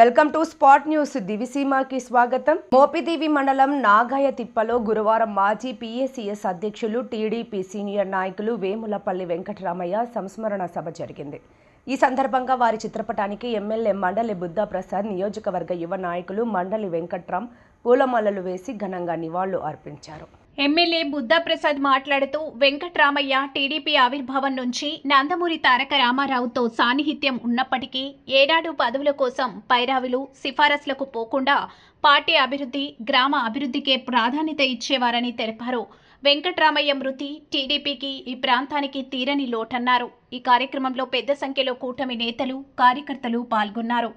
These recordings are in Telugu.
Welcome to spot news. దివిసీమాకి స్వాగతం. మోపిదేవి మండలం నాగాయ తిప్పలో గురువారం మాజీ పిఏసిఎస్ అధ్యక్షులు టీడీపీ సీనియర్ నాయకులు వేములపల్లి వెంకటరామయ్య సంస్మరణ సభ జరిగింది. ఈ సందర్భంగా వారి చిత్రపటానికి ఎమ్మెల్యే మండలి బుద్ధా ప్రసాద్ నియోజకవర్గ యువ నాయకులు మండలి వెంకట్రామ్ పూలమాలలు వేసి ఘనంగా నివాళులు అర్పించారు. ఎమ్మెల్యే బుద్ధప్రసాద్ మాట్లాడుతూ వెంకట్రామయ్య టీడీపీ ఆవిర్భావం నుంచి నందమూరి తారక రామారావుతో సాన్నిహిత్యం ఉన్నప్పటికీ ఏడాడు పదవుల కోసం పైరావులు సిఫారసులకు పోకుండా పార్టీ అభివృద్ధి గ్రామ అభివృద్ధికే ప్రాధాన్యత ఇచ్చేవారని తెలిపారు. వెంకట్రామయ్య మృతి టీడీపీకి ఈ ప్రాంతానికి తీరని లోటన్నారు. ఈ కార్యక్రమంలో పెద్ద సంఖ్యలో కూటమి నేతలు కార్యకర్తలు పాల్గొన్నారు.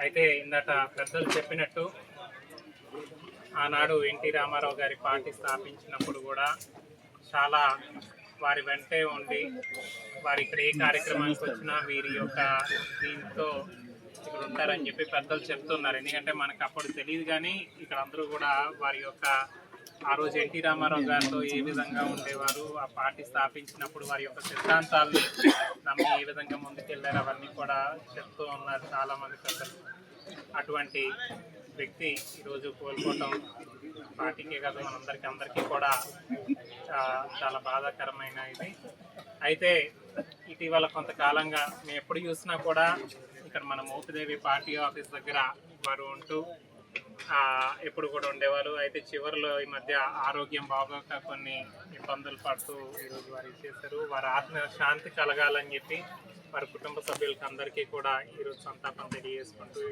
అయితే ఇందట పెద్దలు చెప్పినట్టు ఆనాడు ఎన్టీ రామారావు గారి పార్టీ స్థాపించినప్పుడు కూడా చాలా వారి వెంటే ఉండి వారి ఇక్కడ ఏ కార్యక్రమానికి వచ్చినా వీరి యొక్క దీంతో ఇక్కడ ఉంటారని చెప్పి పెద్దలు చెప్తున్నారు. ఎందుకంటే మనకు అప్పుడు తెలియదు కానీ ఇక్కడ అందరూ కూడా వారి యొక్క ఆ రోజు ఎన్టీ రామారావు గారితో ఏ విధంగా ఉండేవారు ఆ పార్టీ స్థాపించినప్పుడు వారి యొక్క సిద్ధాంతాలను నమ్మి ఏ విధంగా ముందుకెళ్ళారు అవన్నీ కూడా చెప్తూ ఉన్నారు చాలా మంది పెద్దలు. అటువంటి వ్యక్తి ఈరోజు కోల్పోవటం పార్టీకే కాదు మనందరికీ అందరికీ కూడా చాలా బాధాకరమైన ఇది. అయితే ఇటీవల కొంతకాలంగా మేము ఎప్పుడు చూసినా కూడా ఇక్కడ మన మోపిదేవి పార్టీ ఆఫీస్ దగ్గర వారు ఉంటూ ఎప్పుడు కూడా ఉండేవారు అయితే చివరిలో ఈ మధ్య ఆరోగ్యం బాగోక కొన్ని ఇబ్బందులు పడుతూ ఈరోజు వారు చేశారు. వారి ఆత్మ శాంతి కలగాలని చెప్పి వారి కుటుంబ సభ్యులకి అందరికీ కూడా ఈరోజు సంతాపం తెలియజేసుకుంటూ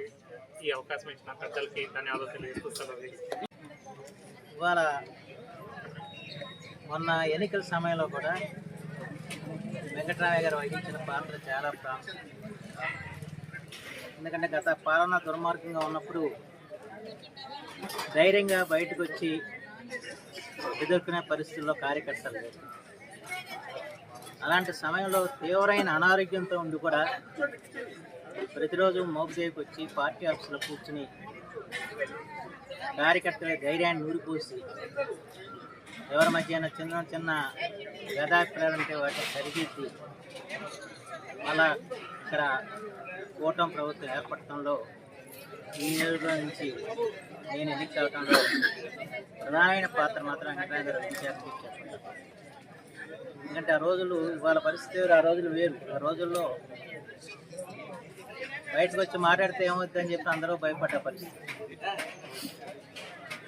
ఈ అవకాశం ఇచ్చిన పెద్దలకి ధన్యవాదాలు తెలియజేస్తూ సెలవు ఇవాళ మొన్న ఎన్నికల సమయంలో కూడా వెంకటరామయ్య గారు వహించిన పాత్ర చాలా ప్రాముఖ్యం. ఎందుకంటే గత పాలన దుర్మార్గంగా ఉన్నప్పుడు ధైర్యంగా బయటకు వచ్చి ఎదుర్కొనే పరిస్థితుల్లో కార్యకర్తలు లేరు. అలాంటి సమయంలో తీవ్రమైన అనారోగ్యంతో ఉండి కూడా ప్రతిరోజు మోపుదేవికి వచ్చి పార్టీ ఆఫీసులో కూర్చుని కార్యకర్తల ధైర్యాన్ని నూరిపోసి ఎవరి మధ్యన చిన్న చిన్న గదాభిప్రాయాలు ఉంటే వాటిని సరిదిద్ది అలా ఇక్కడ కూటమి ప్రభుత్వం ఏర్పడటంలో ఈ నియోజకవర్గం నుంచి నేను ఎన్నిక కావడంలో ప్రధానమైన పాత్ర మాత్రం వెంకటరాయ గారు వహించారని చెప్పండి ఎందుకంటే ఆ రోజులు ఇవాళ పరిస్థితి ఆ రోజులు వేరు. ఆ రోజుల్లో బయటకు వచ్చి మాట్లాడితే ఏమవుతుందని చెప్పి అందరూ భయపడ్డ పరిస్థితి.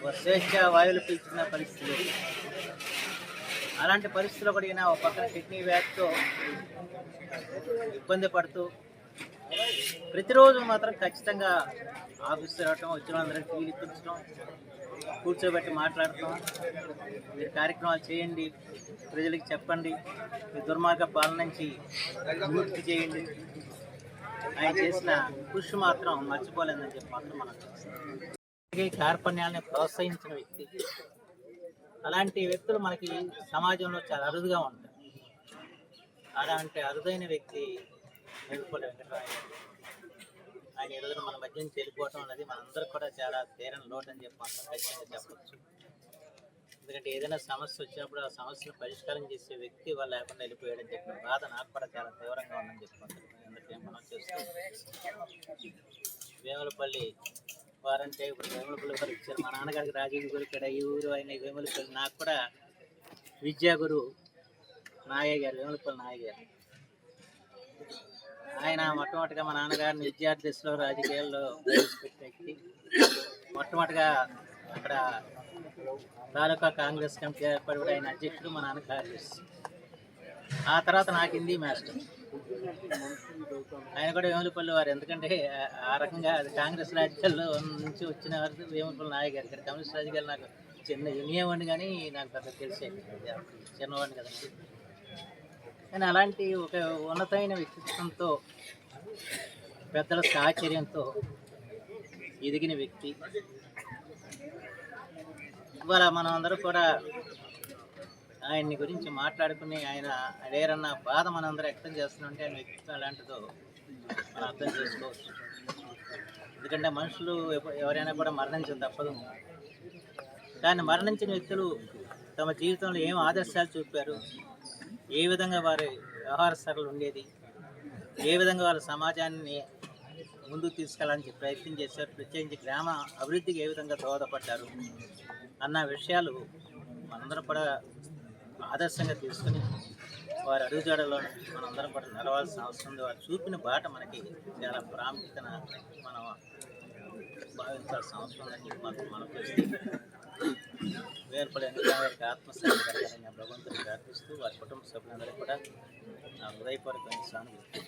ఓ స్వేచ్ఛ వాయువులు పీల్చుకున్న పరిస్థితి. లేదు. అలాంటి పరిస్థితుల్లో కూడా ఈయన ఒక పక్కన కిడ్నీ వ్యాధితో ఇబ్బంది పడుతూ ప్రతిరోజు మాత్రం ఖచ్చితంగా ఆఫీస్ రావటం వచ్చిన వాళ్ళందరికీ టీవీ ఇప్పించడం కూర్చోబెట్టి మాట్లాడటం మీరు కార్యక్రమాలు చేయండి ప్రజలకు చెప్పండి మీ దుర్మార్గ పాలన నుంచి విముక్తి చేయండి. ఆయన చేసిన కృషి మాత్రం మర్చిపోలేదని చెప్పి మాత్రం మనం అలాగే ఈ ప్రోత్సహించిన వ్యక్తి. అలాంటి వ్యక్తులు మనకి సమాజంలో చాలా అరుదుగా ఉంటారు. అలాంటి అరుదైన వ్యక్తి వెలుపల్లి వెంకటరాయ ఆయన ఈ రోజున మన మధ్య నుంచి వెళ్ళిపోవటం అనేది మనందరికి కూడా చాలా తీరని లోటు అని చెప్పి ఖచ్చితంగా చెప్పచ్చు. ఎందుకంటే ఏదైనా సమస్య వచ్చినప్పుడు ఆ సమస్యను పరిష్కారం చేసే వ్యక్తి వాళ్ళు లేకుండా వెళ్ళిపోయాడని చెప్పిన బాధ నాకు కూడా చాలా తీవ్రంగా ఉందని చెప్పుకుంటాను ఎందుకంటే మనం చేస్తూ వేములపల్లి వారంటే ఇప్పుడు వేములపల్లి గారు ఇచ్చారు. మా నాన్నగారికి రాజీవ్ గురు ఇక్కడ ఈ ఊరు అయిన ఈ వేములపల్లి నాకు కూడా విద్యా గురు నాగయ్య గారు వేములపల్లి నాగయ్య గారు ఆయన మొట్టమొదటిగా మా నాన్నగారిని విద్యార్థి దశలో రాజకీయాల్లో ప్రవేశపెట్టి మొట్టమొదటిగా అక్కడ తాలూకా కాంగ్రెస్ కమిటీ ఏర్పడి కూడా ఆయన అధ్యక్షుడు మా నాన్న కార్యదర్శి. ఆ తర్వాత నాకు హిందీ మాస్టర్. ఆయన కూడా వేములపల్లి వారు. ఎందుకంటే ఆ- రకంగా అది కాంగ్రెస్ రాజకీయాల్లో నుంచి వచ్చిన వారు వేములపల్లి నాయక్ గారు ఇక్కడ కమ్యూనిస్ట్ రాజకీయాలు నాకు చిన్న వినియవాడిని కానీ నాకు పెద్ద తెలిసే. చిన్నవాడిని కదండి. కానీ అలాంటి ఒక ఉన్నతమైన వ్యక్తిత్వంతో పెద్దల సాహచర్యంతో ఎదిగిన వ్యక్తి. ఇవాళ మనం అందరూ కూడా ఆయన్ని గురించి మాట్లాడుకుని ఆయన అడేరన్న బాధ మనందరూ వ్యక్తం చేస్తుంటే ఆయన వ్యక్తిత్వం ఎలాంటిదో మనం అర్థం చేసుకోవచ్చు. ఎందుకంటే మనుషులు ఎవరైనా కూడా మరణించడం తప్పదు. కానీ మరణించిన వ్యక్తులు తమ జీవితంలో ఏం ఆదర్శాలు చూపారు? ఏ విధంగా వారి వ్యవహార సరళి ఉండేది? ఏ విధంగా వారి సమాజాన్ని ముందుకు తీసుకెళ్ళాలని ప్రయత్నం చేశారు? ప్రత్యేకించి గ్రామ అభివృద్ధికి ఏ విధంగా దోహదపడ్డారు? అన్న విషయాలు మనందరం కూడా ఆదర్శంగా తీసుకుని వారి అడుగుజాడలో మనందరం కూడా నడవాల్సిన అవసరం ఉంది. వారు చూపిన బాట మనకి చాలా ప్రాముఖ్యతను మనం భావించాల్సిన అవసరం ఉందని మనకు మనకు మనం వేర్పడే వారికి ఆత్మస్థాయి కలగాలని భగవంతుని ప్రార్థిస్తూ వారి కుటుంబ సభ్యులందరూ కూడా నా హృదయపూర్వకమైన సానుభూతి